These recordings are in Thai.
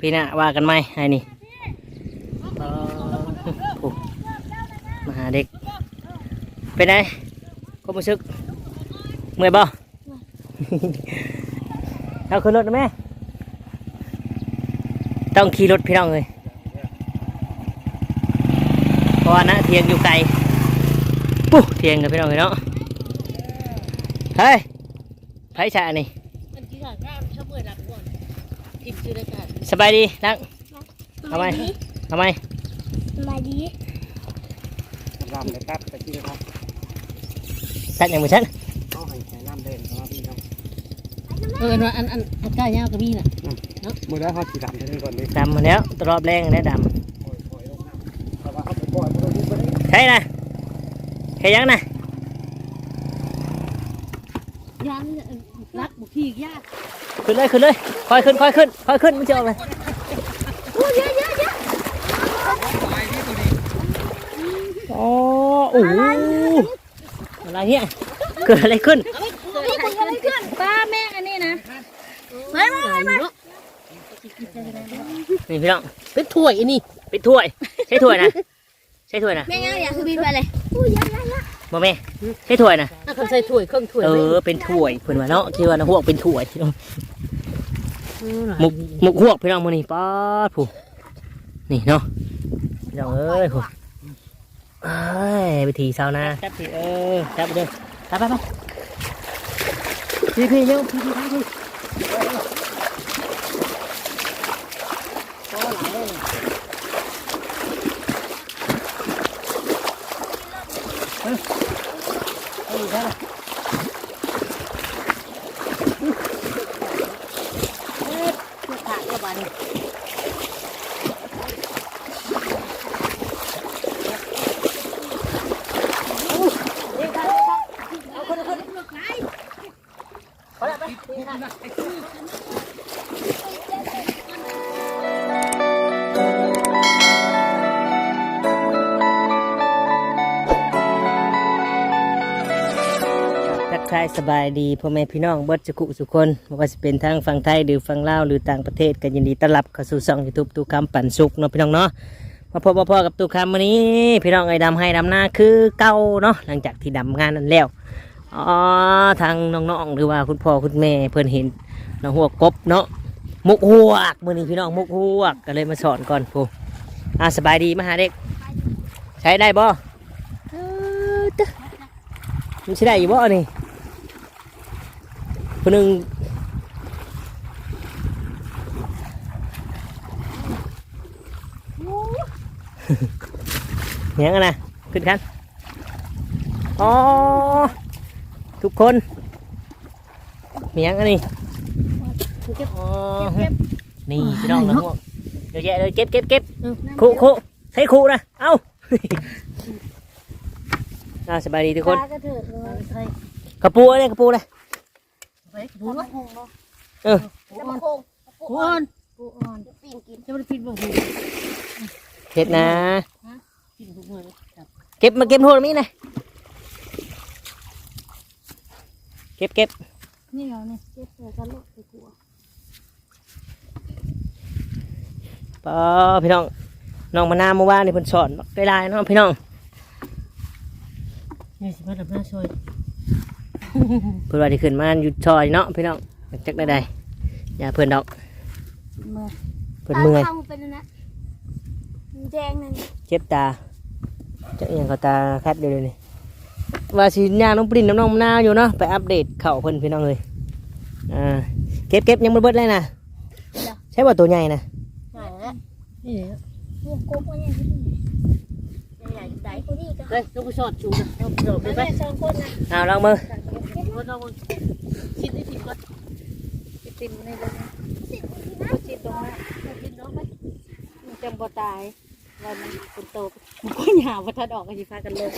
พี่นะว่ากันไหมไอ้นี่มาหาเด็ก เป็นไงก็รู้สึกเมื่อยบ่เอาขึ้นรถนะแม่ต้องขี่รถพี่น้องเลยเพราะว่านะเทียงอยู่ไกลปุ๊เทียงกับพี่น้องเลยเนาะเฮ้ยไผ่ชานี่มันที่หลังน้ำชอบเมื่อยหลับก่อนกินชื่อรายการ สบายดีนักทำไมทำไมมาดีรำเลยครับตะกี้นะครับตัดอย่างเหมือนฉันเอาให้ใช้น้ำเด่นครับพี่น้องเอออันอันอันก้ายาวกับมีน่ะมือแล้วเขาสีดำจะได้ก่อนดิดำมาแล้วตรอบแรงได้ดปล่อยปล่อยลงน้ำแต่ว่าเขาไปปล่อยมันลงไปได้ำใช่นะใช่ยังนะยันรักบุขี้ยากขึ้นเลยขึ้นเลยคอยขึ้นคอยขึ้น คอยขึ้นมันจะออกเลยโอ้โอ้โหอะไรเนี่ยเกิดอะไรขึ้นนี่คุยอะไรขึ้นป้าแม่อันนี้นะมามามามานี่พี่น้องเป็นถ้วยอันนี้ปิดถ้วย ใช่ถ้วยนะใช่ถ้วยนะแม่ยังอยากคือบินไปเลยอุ้ยยังยังยังบ่แม่ใช่ถ้วยนะถ้าคนใส่ถ้วยเครื่องถ้วยเออเป็นถ้วยเพิ่นว่าเนาะที่ว่านะพวกเป็นถ้วยพี่น้อง หมุกหมุกหวกพี่น้องมื้อนี้ป๊าดผู้นี่เนาะพี่น้องเอ้ยผู้เอ้ยวิธีชาวนาจับพี่เออจับไปเด้อไปไปไปพี่พี่เร็วพี่พี่ทางพี่เอาอีกแล้วนะ ขาดกระบาด เอาละไป ทักทายสบายดีพ่อแม่พี่น้องเบิดสุขุสุคนไม่ว่าจะเป็นทางฝั่งไทยหรือฝั่งลาวหรือต่างประเทศก็ยินดีต้อนรับเข้าสู่ช่องยูทูบตูคำปั่นสุกเนาะพี่น้องเนาะมาพบมาพอกับตูคำวันนี้ พี่น้องไอ้ดำให้ดำหน้าคือเก่าเนาะหลังจากที่ดำงานนั้นแล้วอ๋อทางน้องๆหรือว่าคุณพ่อคุณแม่เพิ่นเห็นน้องหัวกบเนาะ มุกหวกมือนี้พี่น้องมุกหวกก็เลยมาสอนก่อนพูอ่าสบายดีมาหาเด็ก ใช้ได้บ่มันใช้ได้อยู่บ่นี่คนหนึ่งเนียงกันนะขึ้นกันอ๋อทุกคนเมียงอันนี้ อ๋อนี่พี่น้องนะพวกเดี๋ยวแยะเลยเก็บเก็บเก็บคุคุใช้คุนะเอ้าอ่าสบายดีทุกคนป้าก็เถิดเลยกระปูอะไรกระปูเลยไปบูนหงบ่เออปูอ่อนบูอ่อนปูอ่อนปิ้งกินจะมันพิษบ่หูเห็ดนะกินทุกมื้อครับเก็บมาเก็บโทษมีหน่อยเก็บเก็บนี่เหรอเนี่ยเจ็บเลยก็ลูกไปกลัวปอพี่น้องน้องมานาวเมื่อวานนี่เพิ่นสอนได้ลายเนาะพี่น้องนี่สิมาดับหน้าช่วยเพิ่นว่าที่ขึ้นมาอยู่ซอยเนาะพี่น้องจักได้ใดอย่าเพิ่นดอกเมื่อเพิ่นเมื่อยข้างเป็นนะแดงนั่นเจ็บตาจักอหยังเขาตาคัดเดี๋ยวนี้ว่าสิย่างน้องปรินน้ำน้องมะนาวอยู่เนาะไปอัปเดตเข่าเพิ่นพี่น้องเลยอ่าเก็บเก็บยังบ่เบิดเลยนะใช่ว่าตัวใหญ่นะใช่ แล้วนี่พวกกบว่าเนี่ใหญ่ใหญ่คนนี้ก็เฮ้ยต้องไปสอดชูนะต้อดไปไปไปสองคนนะเอาลองมือคนเราคิดได้ทีก่อนติมในเลยชิดตรงนั้นคิดน้องไปมันจังบ่ตายวันมันคนโตมันก็หยาบทัดออกกันสิพากันลง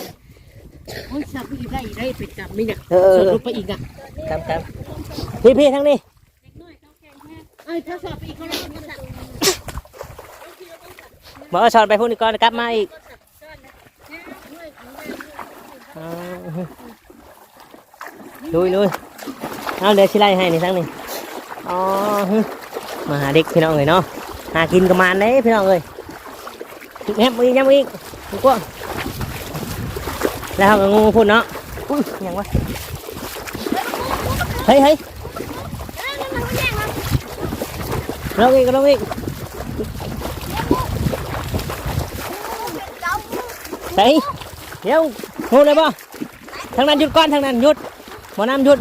โอ้ยสับไปอีกได้อีกได้ไปจับนี่เนี่ยสเอดลงไปอีกอะครับครับพี่พี่ทั้งนี้เอ้ยถ้าสอบไปอีกเขาเลยมันจะ บอกว่าสอนไปพวกนี้ก่อนกลับมาอีกเอาลุยลุยเอาเดี๋ยวชิไล่ให้นี่ทั้งนี้อ๋อฮึมาหาเด็กพี่น้องเลยเนาะหากินกับมันเด้พี่น้องเอ้ยแฮมอีกแฮมอีกมันกว้างแล้วเขาก็งูพูดเนาะอุ้ยหยังวะเฮ้ยเฮ้ยลงอีกลงอีก เฮ้ยเดี๋ยวงูเลยป่ะทางนั้นหยุดก่อนทางนั้นหยุดหมอน้ำหยุด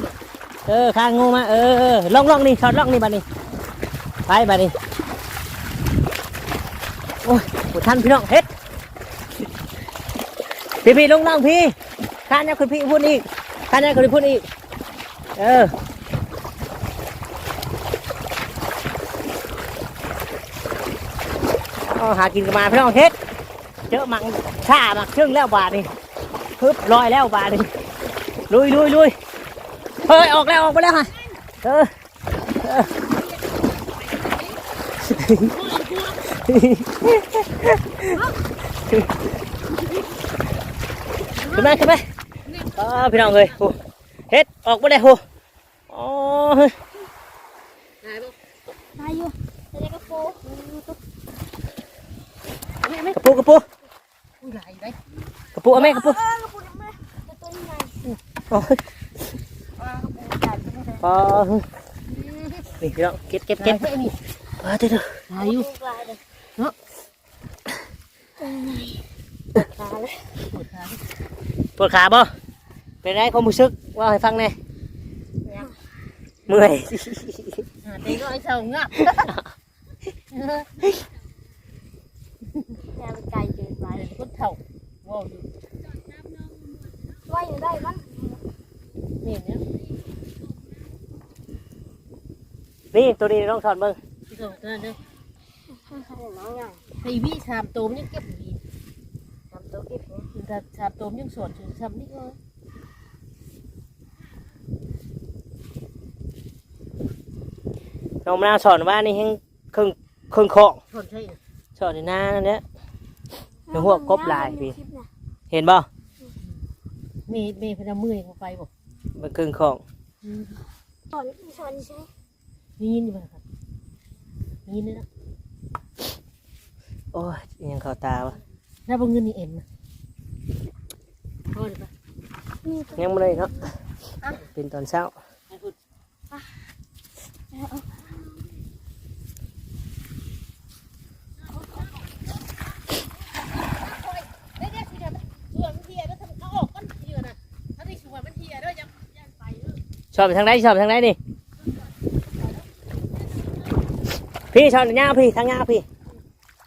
เออข้างงูมาเออเออล่องล่องนี่ช็อตล่องนี่บัดนี้ไปบัดนี้โอ้ยปวดทันพี่น้องเฮ็ดพี่พี่ลงล่องพี่ข้าเนี่ยคุณพี่พูดอีกข้าเนี่ยคุณพี่พูดอีกเออหากินกันมาพี่น้องเฮ็ด เจอหมังข่าหมักเชื่องแล้วบาดนี่พึบลอยแล้วบาดนี่ลุยลุยลุยเฮ้ยออกแล้วออกไปแล้วค่ะเออเออขึ้นมาขึ้นมาเออพี่น้องเลยโหเฮ็ดออกไปเลยโหอ๋อเฮ้ยได้บ่มาอยู่จะได้กระโปรงแม่แม่กระปุกกระปุก อุ้ยหลายได้ ก ระปุกเอาไหมกระปุกเออกระโปรงมาตัวนี้ไงโอ้ยอ๋อเฮ้ยนี่พี่น้องเก็บเก็บเก็เก็บบไว้นี่เออเดี๋ยวเดี๋ยวหลายอยู่ลายเลยปวดขาปวดขาบ่เป็นไรความรู้สึกว่าให้ฟังแหน่เมื่อยหาเด็กก็ไอ้เจ้างับ แกมันไกลเกินไป เป็นคนเฒ่าว้าวอยู่ ว่าอยู่ได้บ้าง นี่เนี่ย นี่ตัวนี้ต้องถอดเบิ่งที่สองตัวนั้นเด้อน้องใหญ่ไอ้วิชามโตมยังเก็บดีทำตัวเก็บถ้าชามโตมยังสอนถึงชามนี่ก็น้องมะนาวสอนว่านี่ให้ครึ่งครึ่งคองสอนใช่สอนในหน้านั่นแหละเดี๋ยวหัวกบลายพี่ เห็นบ่เมย์เมย์พนักมือเข้าไปบอกมันครึ่งคองสอนสอนใช่ มียินดีไหมครับมียินเลยนะโอ้ยยังเข้าตาวะถ้าบางเงินนี่เอ็นนะพอเลยปะยังไม่เลยเนาะเป็นตอนเช้าไอ้พุดเด็กๆสิเดี๋ยวส่วนมันเทียแล้วทำเอาออกก้อนเทียนะถ้าได้ส่วนมันเทียด้วยยังยังไปเออชอบไปทางไหนชอบไปทางไหนนี่ พี่ชอบหน้าพี่ทางหน้าพี่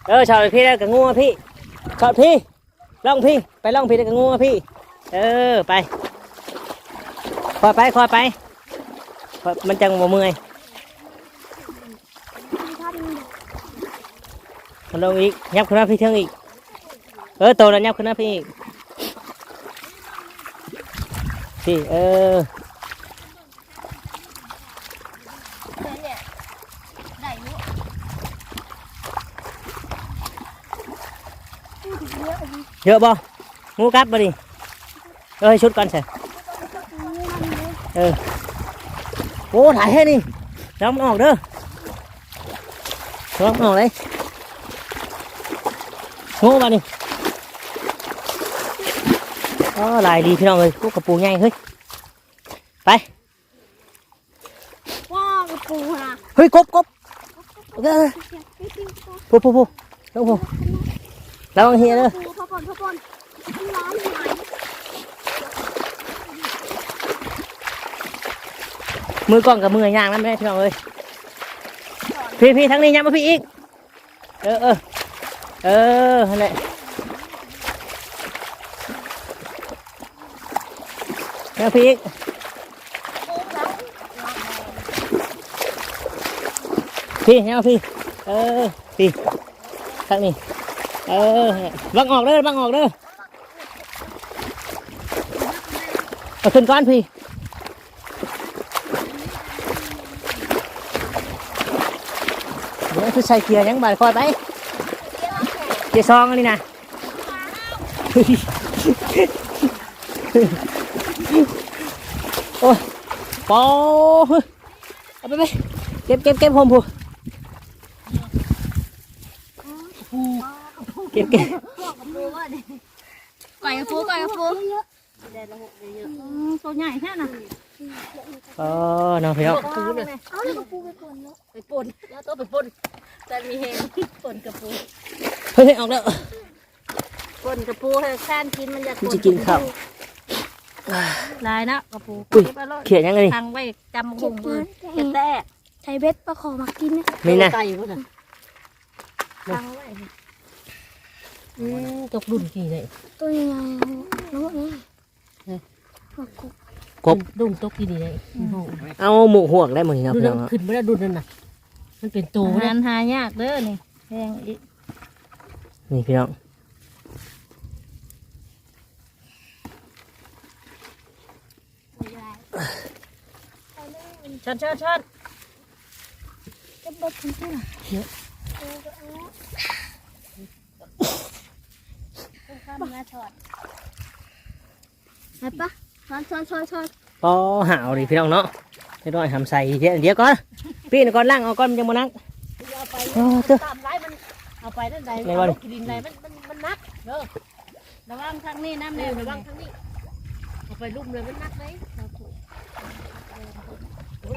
เออชอบพี่แล้วกับงูพี่ชอบพี่ล่องพี่ไปล่องพี่แล้วกับงูพี่ เออไปคอยไปคอยไปมันจังบ่เมื่อยมันลงอีกยับขึ้นมาพี่เทิงอีก เออโตแล้วยับขึ้นมาพี่อีกพี่เออ เนี่ยได้รู้ เยอะบ่งูกัดบ่ดิเอ้ยชุดก่อนสิเออโอ้ถ่ายให้นี่น้องมันออกเด้อน้องมันออกเลยงู่อน้องเลยกูกระปูใหญ่เฮ้ยไปว่ากระปูนะเฮ้ยกบกบโอเคพูพูพูลงพูระวังเฮียเด้อนร้านหายมือกล้องกับมือย่างนั่นไม่ได้พี่น้องเอ้ยพี่พี่ทั้งนี้ย้ำมาพี่อีก เออเออเออนั่นแหละย้ำพี่อีกพี่ย้ำมาพี่ เออ พี่ทั้งนี้ เออบังออกเด้อบังออกเด้อเอาขึ้นก้อนพี่เดี๋ยวคือใส่เกียร์ยังบาดคอยไป เกียร์ซองนนี้นะโอ้ยปอเอาไปไปเก็บเก็บเก็บผมพู เก็บเก็บก่อยกระปูก่อยกระปูได้ละหกได้เยอะอืมตัวใหญ่แค่น่ะอ๋อน้องพี่น้องปูน่ะไปปนแล้วตัวไปปนแต่มีเฮงปนกระปูเฮ้ยออกแล้วปนกระปูให้ข้านกินมันอยากมันจะกินข้าวลายนะกระปูอุ้ยเก็บไว้รอดเขียนยังไงนี่ทางไว้จำหุงมือแต่แต่ใช้เบ็ดปลาขอมากินนะนี่นะไก่พุ่นน่ะทางไว้ อืมตกรุ่นกี่เลยตัวใหญ่น้องนี่กบดุ่มตกกี่ดีเลยเอาหมูหวกได้หมดนี่เนาะดูพี่นั่น้องนขึ้นไม่ได้ดุนนั่นน่ะมันเป็นตัวหานะหายากเด้อนี่แพงอีกนี่พี่น้องชันชันชันจะบดถึงที่ไหนเยอะ ข้ามาถอดไปปะถอนถอนถอนถอนอ๋อหาวดิพี่น้องเนาะเดี๋ยวน้อยทำใส่เดี๋ยวเดี๋ยวก่อนพี่นก่อนล่างเอาก่อนมันจะมานักเอาไปเจ้าตามไรมันเอาไปนั่นใดไหนวะนี่เอากินดินใดมันมันมันนักเด้อระวังทางนี้น้ำแนแน่วระวังทางนี้เอาไปลุ่มเลยมันนักเลยเราถู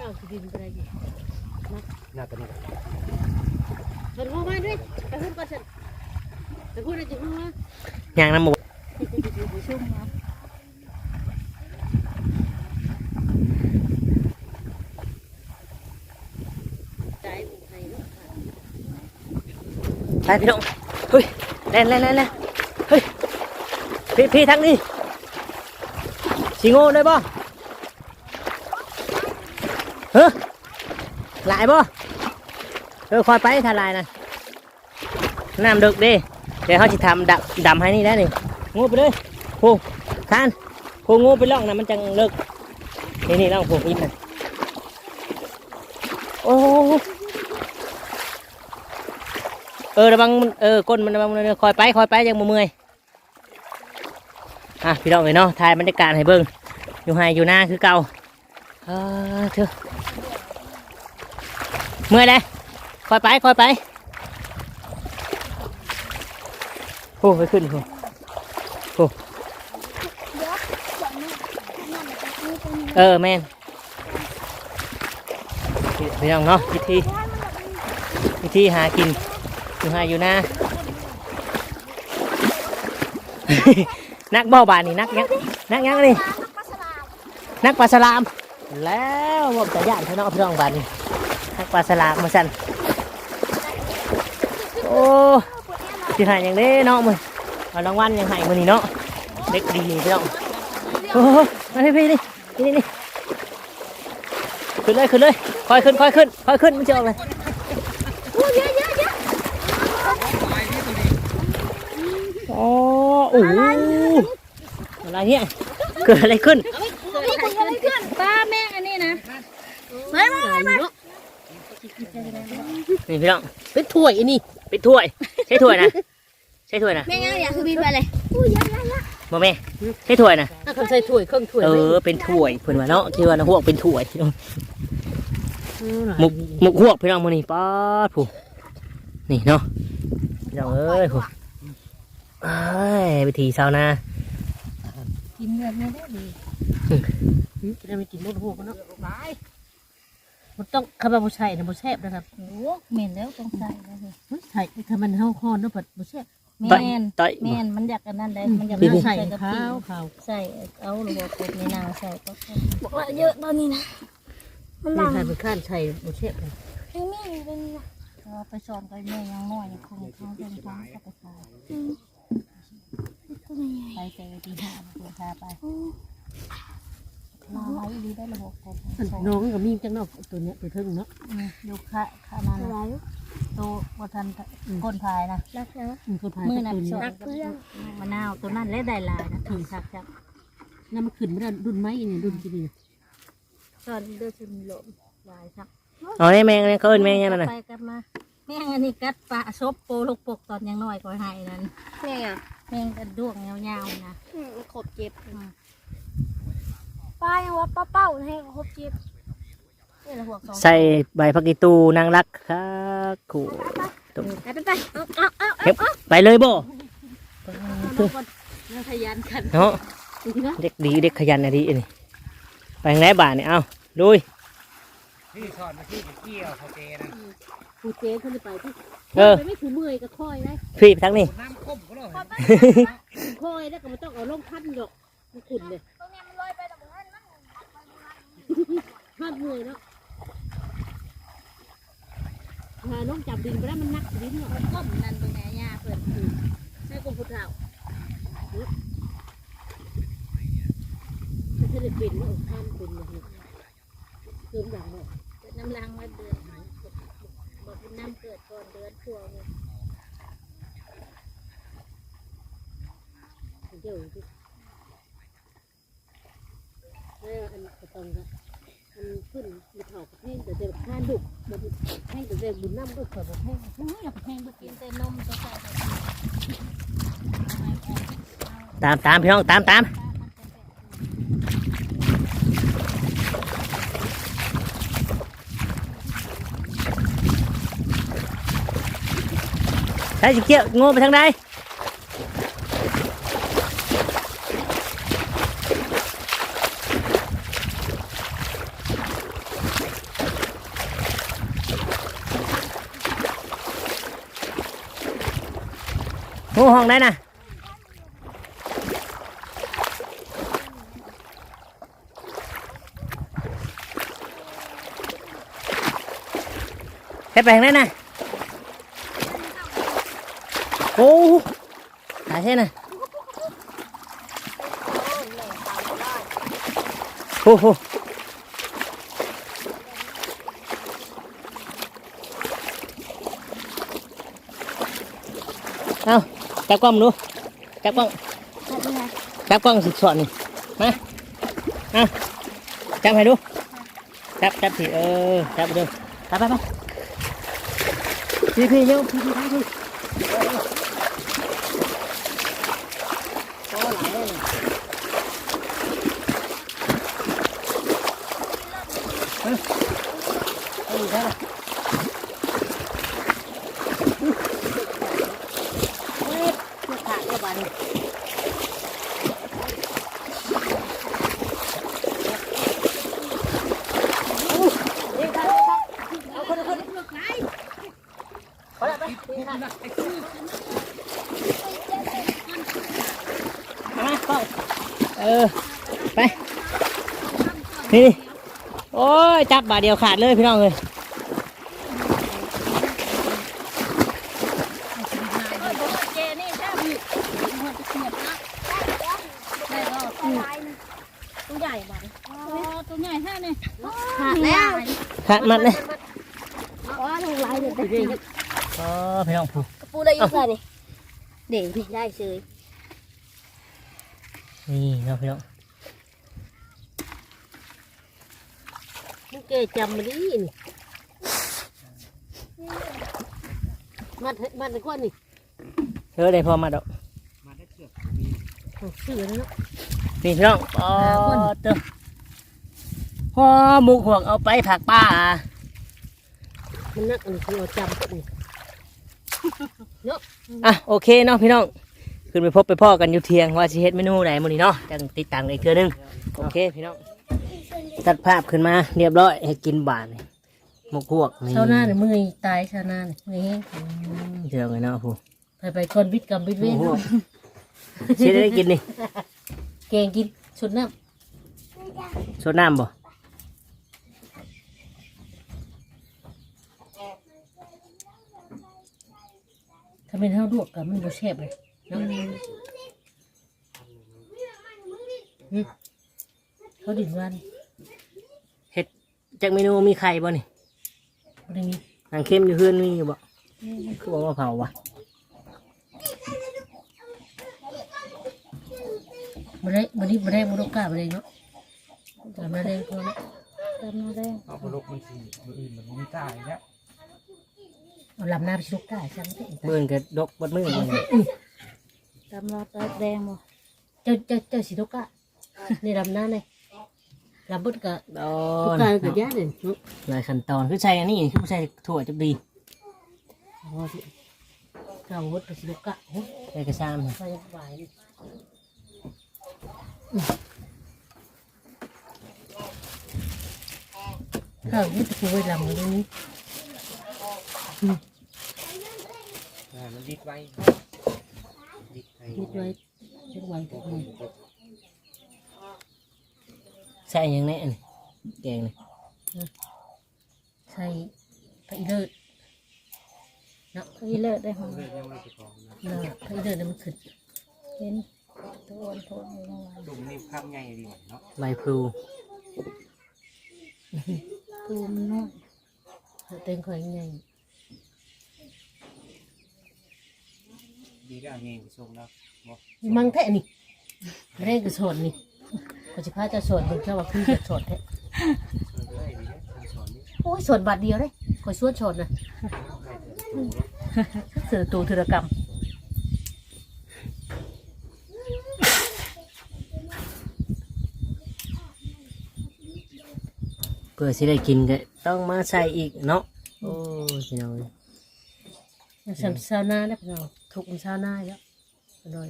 เอากินดินไปอะไรอยู่หน้าตานี่มันหัวมาด้วยไปพูดก่อนฉันไปพูดอะไระหัวมาย่างน้ำหมูชุ่มกไทยเนาะไปพี่น้องเฮ้ยเล่น เล่นเล่นเล่นเฮ้ยพี่พี่ทั้งนี้สิโง่ได้บ่เฮ้ยหลายบ่เเดี๋ยวเขาจะทำดำดำให้นี่ได้นี่งูไปเลยโูคานโูงูไปล่องนะมันจังเลิกนี่นี่ล่องโูอินนะโอ้เออระวังเออก้นมันระวังมันเออคอยไปคอยไปยังบ่เมื่อยอะพี่น้องเอ้ยเนาะถ่ายบรรยากาศให้เบิ่งอยู่ไฮอยู่หน้าคือเก่าเออเถอะเมื่อยเลยคอยไปคอยไป โอ้ไปขึ้นโอ้โอ้เออแม่นพี่น้องเนาะวิธีวิธีหากินอยู่หาอยู่นะนักเบ้าบานนี่นักยังนักยังนี่นักปลาสลาม แล้วผมจะย่านพี่น้องพี่น้องบานนี่นักปลาสลามมาสั่นโอ้ สิหายอย่างนี้เนาะมึงเอารางวัลยังใหายมือนี่เนาะเด็กดีพี่น้องโอ้มาพี่พี่นี่นี่นี่ขึ้นเลยขึ้นเลยค่อยขึ้นค่อยขึ้นค่อยขึ้นมันจะออกเลยโอ้โอ้โหอะไรเนี่ยเกิดอะไรขึ้นนี่คุณอะไรขึ้นป้าแม่งอันนี้นะไม่ไม่ไม่นี่พี่น้องเป็นถ้วยอันนี้เป็นถ้วยใช่ถ้วยนะ ใช่ถ้วยนะแม่งอยากคือบินไปเลยบ่แม่ใช่ถ้วยนะถ้าเขาใส่ถ้วยเครื่องถ้วยเออเป็นถ้วยเพิ่นว่าเนาะคิดว่านะหวกเป็นถ้วยหมุกหมุกหวกพี่น้องมื้อนี้ป๊าดผู้นี่เนาะพี่น้องเอ้ยผู้เอ้ยวิธีชาวนากินแบบนี้ได้ดีจะได้ไม่กินมดหัวกันเนาะบายมันต้องคำว่าบุใช่นะบุแซ่บนะครับโอ้เหม็นแล้วต้องใส่แล้วสิใช่ถ้ามันเฮาคอนเนาะปัดบุแซ่บ แม่นต่อยแม่นมันอยากกันนั่นเลยมันอยากนี่นั่งใส่ใส่กะปิข้าวข้าวใส่เอาหรือว่ากบในนางใส่ก็บอกว่าเยอะตอนนี้นะมันหนี่ลังใส่เป็นข้านใส่บุแซ่บเลยไม่มีเป็นเราไปสอนกันแม่ยังน้อยยังคงคงเป็นท้องก็ไปขายไปเจอที่ห้าเดินทางไป มาไว้ดีได้ระบบกบน้องกับมีจังเนาะตัวเนี้ยตัวเทิงเนาะดูค่าค่านั้นตัววัทันก้นพายนะรักนะอืมคนพายมือตันัวบนี้สองมะนาวตัวนั้นและได้ลายนะถึงสักจับน้ำมันขึ้นไม่ได้รุ่นไม้เนี่ยรุ่นที่นี่ตอนเดือดชิมหลมลายสักเอาได้แมงเนี่ยเขาเอิ้นแมงยังนั่นน่ะไปกันมาแม่งอันนี้กัดปลาซบโปลูกปกตอนยังน้อยก็ให้นั้นแม่อะแม่งกระด้วงยาวๆนะอืมขบเจ็บ ป้ายังว่าป้าเป้าให้ขบเจ็บนี่ละหัวสองใส่ใบผักอีตูนางรักครับขู่ไปไปไปเอาเอาเอาเอาก็บไปเลยบ่น่าทะยันกันเนาะเด็กดีเด็กขยันอะดีอันนี่ไปทางไหนบ้านนี่เอ้าลุยที่สอนมาที่เกี่ยวเขาเจนะผู้เจ๊เขาจะไปที่เออไปไม่ถือมือก็ค่อยได้พี่ไปทางนี้น้ำคมก็เลยค่อยแล้วก็ไม่ต้องเอาลงพันหรอกมันขุ่นเลย ตรงนี้มันลอยไปตรงนั้นมัน พันมือเนาะหาลงจับดินไปแล้วมันนักดินเนาะก้มนั่นตรงไหนยาเปิดให้กรมพุทธาถ้าจะได้เป็นเนาะท่านเป็นเลยเกินอย่างเนาะน้ำลังมาเดือนบอกเป็นน้ำเกิดก่อนเดือนพวงเนี่ยเดี๋ยวที่แล้ว อันกระตองก็อันขึ้นมีเผากระแพงแต่เดี๋ยวท่านดุมันแห้งแต่เดี๋ยวบุญน้ำก็เผื่อกระแพงน้อยกระแพงก็กิกินนแต่นมจะใส่ใส่ตามตามพี่น้องตามตามใช่สิเกี่ยวโง่ไปทางใด งูห้องได้น่ะเฮ็ดไปทางไหนน่ะโอ้หาเช่นน่ะโอ้โหเอา จับกล้องดูจับกล้องจับกล้องสิสอนนี่มาเอาจับให้ดูจับจับสิเออจับดูไปไปไป พี่พี่เยอะพี่พี่พี่โอ้หลายเลยเฮ้ยเฮ้ยใช่เฮ้ยขาดแล้วบ้าน มาเข้าเออ ไป นี่นี่โอ้ย จับบาทเดียวขาดเลยพี่น้องเลยเจนี่ใช่ไหมหัวจะเสียบนะได้ก็ตัวใหญ่บ้านตัวใหญ่แค่นี้ขาดแล้วขาดมัดเลยอ๋อทางลายเลยอ๋อพี่น้องผู้กระปูได้ยังไงนี่เด็กพี่ได้เฉยนี่เนาะพี่น้อง มึงเกจำมาดินี่มัดให้มัดให้ก้อนนี่เออได้พอมาดอกมาได้เชือกเสือแล้วเนาะ นี่พี่น้องอ๋อเต้อพอหมูหวกเอาไปผักป้ามันนักอันนี้คือเอาจำนี่อะโอเคเนาะพี่น้องขึ้นไปพบไปพ่อกันอยู่เทียงว่าสิเฮ็ดเมนูไหนมื้อนี้เนาะจังติดตามกันอีกเทื่อนึงโอเคพี่น้อง ตัดภาพขึ้นมา เรียบร้อยให้กินบานนี่หมกพวกนี่ชาวนาเนี่ยมือตายชาวนาเนี่ยมือแห้งเจอกันเนาะผู้ไปไปคนวิทย์กรรมวิทย์เว้นสิได้กินนี่แกงกินชุดน้สดน้ำบ่ำถ้าเป็นเท่าลวกกับมันบ่แซ่บเลยเนาะอืมเขาดินวัน จากเมนูมีไข่บ่นี่บ่ได้มีนางเข้มอยู่เฮือนมีอยู่บ่คือบอกว่าเผาวะบ่ได้บ่นี้บ่ได้บ่ต้องกล้าบ่ได้เนาะแต่มาได้พอแล้วตำมาได้เอาไปลกมันสีมืออื่นมันมีตายแล้วเอาลำหน้าไปชิลูกกล้าฉันเบิ่นก็ดกบดมือบ่นี่ตำมาตาแดงบ่เจ้าเจ้าเจ้าสิลูกกล้านี่ลำหน้าเลย ลำบุดกะดอลูกนกล้ากับย่าเนี่ยหลายขั้นตอนคือใส่อันนี้คือใส่ถั่วจับดีเก่าหดไปสิลูกกะหดไปกระซ้ำไปยังไหวข้าวนี่ตะกูไว้ลำเลยนี่อ่ามันดิดไว้ดิดไว้คิดไว้จังไหวตะกู ใส่หยังแน่นี่แกงนี่ใส่ไปอีเลิศเนาะเคยเลิศได้ของเลือดยังไม่ติดของนะเนาะไปอีเลิศนั่นมันขึ้นเห็นตัวอ่อนโทนอยู่เมื่อวานดุมนี่ข้ามง่ายดีเนาะใบพลูตัวมันน้อยเต็งข่อยไงดีก็เอาเงี้ยไปส่งแล้วบอกมังแท้นี่เร่งกระสอนนี่ ก็จะพาจะสอนเบิ่งเจ้าว่าคือจะสอนแท้ช่วยด้วยดีนะทำสอนนี่โอ้ยสอนบาทเดียวเลยคอยสวนสอนนะใครจะถูกเสือตัวธุรกรรมเพื่อสิได้กินก็ต้องมาใส่อีกเนาะโอ้ยพี่น้องเอ้ยสำชาวนาแล้วเราทุกมันชาวนาแล้วอร่อย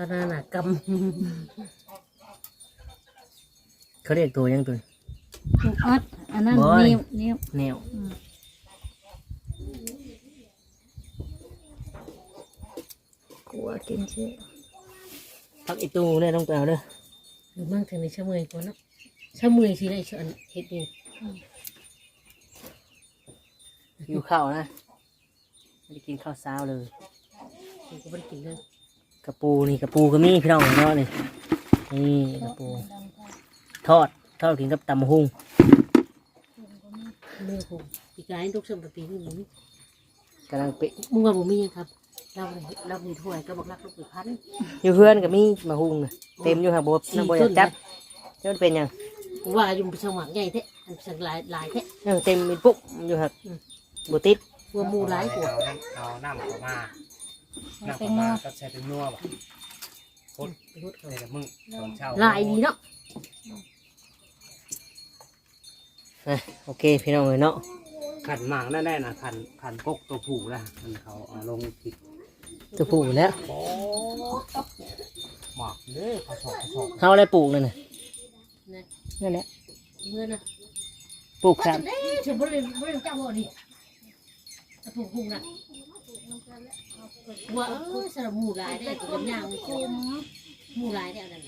ชาวนาหนากรรมเขาเรียกตัวหยังตัวถูกอัดอันนั้นบ่อยนิ้วนิ้วแนวกลัวกินเชื่อพักอีตูเนี่ยต้องไปเอาเด้อหรือมั่งถึงในชะเมยก่อนเนาะชะเมยสิได้ชะอันเฮ็ดนี่อยู่ข้าวนะไม่ได้กินข้าวเช้าเลยมันก็ไม่ได้กินเลย กระปูนี่กระปูก็มีพี่น้องเนาะนี่นี่กระปู ทอดทอดกินกับตำหุ่งเมื่อคงอีกหลายทุกสมปีนี่มึงกำลังเปะมึงว่าบ่มีหยังครับเราเรามีถ้วยก็บอกรักลูกไปพันอยู่เพื่อนก็มีมาหุ่งน่ะเต็มอยู่ค่ะบสี่น้ำบอยต้นจับเจ้าเป็นหยังว่าอยู่สมัครใหญ่แท้อันสังหลายหลายแท้เออเต็มมีปุ๊บอยู่ค่ะบติดว่าหมูหลายกว่าเอาเอาน้ำเข้ามา น้ำเข้ามาก็ใช้เป็นนัวบ่คนไปรถเขาในละมึงตอนเช้าหลายดีเนาะอะโอเคพี่น้องเลยเนาะขันหมางนั่นแน่นะขันขันกกตัวผู้นะมันเขาเอาลงผิดจะปลูกแล้วโอ้หมากเด้อเขาชอบเขาชอบเขาอะไรปลูกเลยน่ะนะนั่นแหละเมื่อนะปลูกครับเอ้ยฉันบ่ได้บ่ได้เจ้าบ่นี่ตะปูหุงน่ะ ว่าเออสำหรับหมูหลายได้ตัวย่างคุมหมูหลายได้อันนั้น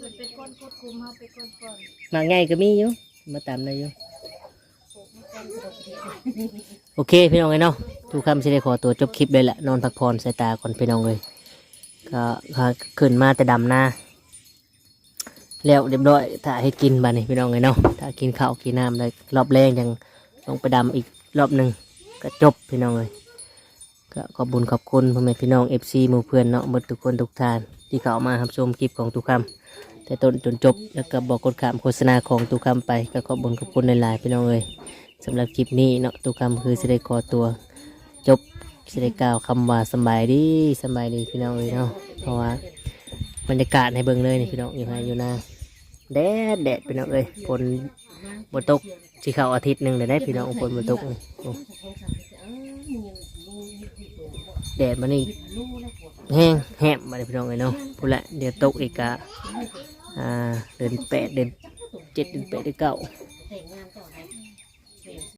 มันเป็นก้นคตรคุมเขาเป็นก้นก่อนมากใหญ่ก็มีอยู่มาตามได้อยู่โอเคพี่น้องเลยเนาะทุกคำสิได้ขอตัวจบคลิปเลยแหละนอนพักผ่อนสายตาก่อนพี่น้องเลยก็ขึ้นมาแต่ดำหน้าแล้วเรียบร้อยถ้าให้กินบ้านี่พี่น้องเลยเนาะถ้ากินข้าวกินน้ำได้รอบแรกยังลงไปดำอีกรอบหนึ่งก็จบพี่น้องเลย ก็ขอบุญขอบคุณพ่อแม่พี่น้องเอฟซีหมู่เพื่อนเนาะหมดทุกคนทุกท่าน ที่เข้ามารับชมคลิปของทุกคำแต่ต้นจนจบแล้วก็บอกกดขามโฆษณาของตุกคำไป ก็ขอบบนขอบคุณหลายๆพี่น้องเลยสำหรับคลิปนี้เนาะตุกคำคือสิได้ขอตัว จบสิได้กล่าวคำว่าสบายดีสบายดีพี่น้องเลยเนาะเพราะว่าบรรยากาศในเบิ่งเลยนี่พี่น้องอยู่ไงอยู่นาแดดแดดพี่น้องเลยฝนบนตกที่เข้าอาทิตย์หนึ่งเลยได้พี่น้องฝนบนตก แดดมันนี่แห้งแหบมาเลยพี่น้องเลยเนาะพูดละเดี๋ยวตกอีกอะอะเดินแปดเดินเจ็ดเดินแปดเดินเก้า